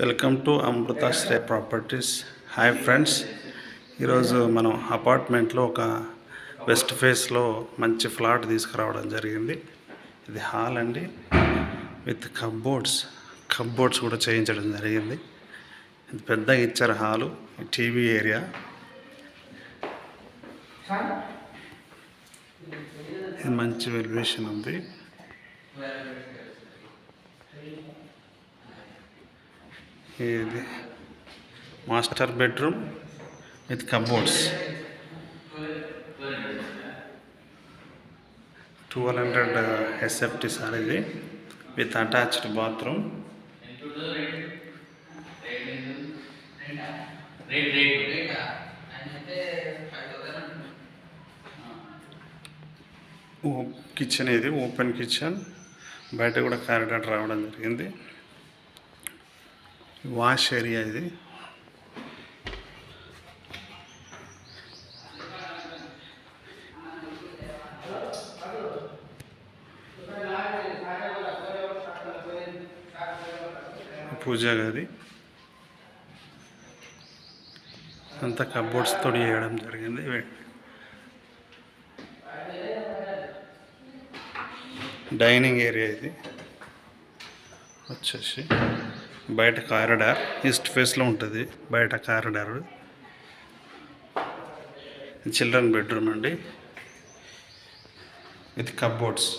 Welcome to Amruthasraya properties hi friends ఈరోజు మనం అపార్ట్మెంట్లో ఒక వెస్ట్ ఫేస్లో మంచి ఫ్లాట్ తీసుకురావడం జరిగింది. ఇది హాల్ అండి. విత్ కబ్బోర్డ్స్ కబ్బోర్డ్స్ కూడా చేయించడం జరిగింది. ఇది పెద్దగా ఇచ్చారు హాలు టీవీ ఏరియా ఇది మంచి వెల్యుయేషన్ ఉంది. ఇది master bedroom with cupboards. Twelve hundred SFT sir ఇది విత్ అటాచ్డ్ బాత్రూమ్. కిచెన్ ఇది ఓపెన్ కిచెన్. బయట కూడా కారిడార్ రావడం జరిగింది. వాష్ ఏరియా ఇది. పూజా గది. అంతా కబోర్డ్స్ తోటి చేయడం జరిగింది. డైనింగ్ ఏరియా ఇది. వచ్చేసి బయట కారిడార్ ఈస్ట్ ఫేస్లో ఉంటుంది బయట కారిడార్. చిల్డ్రన్ బెడ్రూమ్ అండి. With cupboards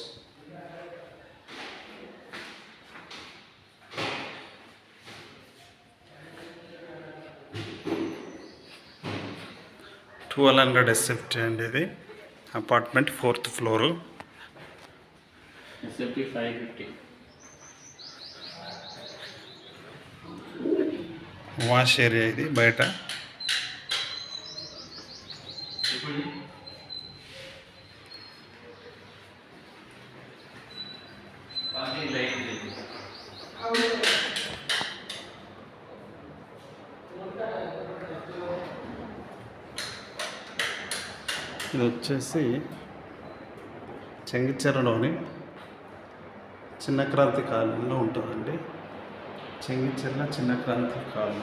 twelve hundred SFT అండి ఇది. Apartment fourth floor. SFT five fifty wash area ఇది బయట. ఇది వచ్చేసి చెంగిచెరలోని చిన్న క్రాంతి కాలంలో ఉంటుందండి చెంగిచెర్ల చిన్న క్రాంతి కాలం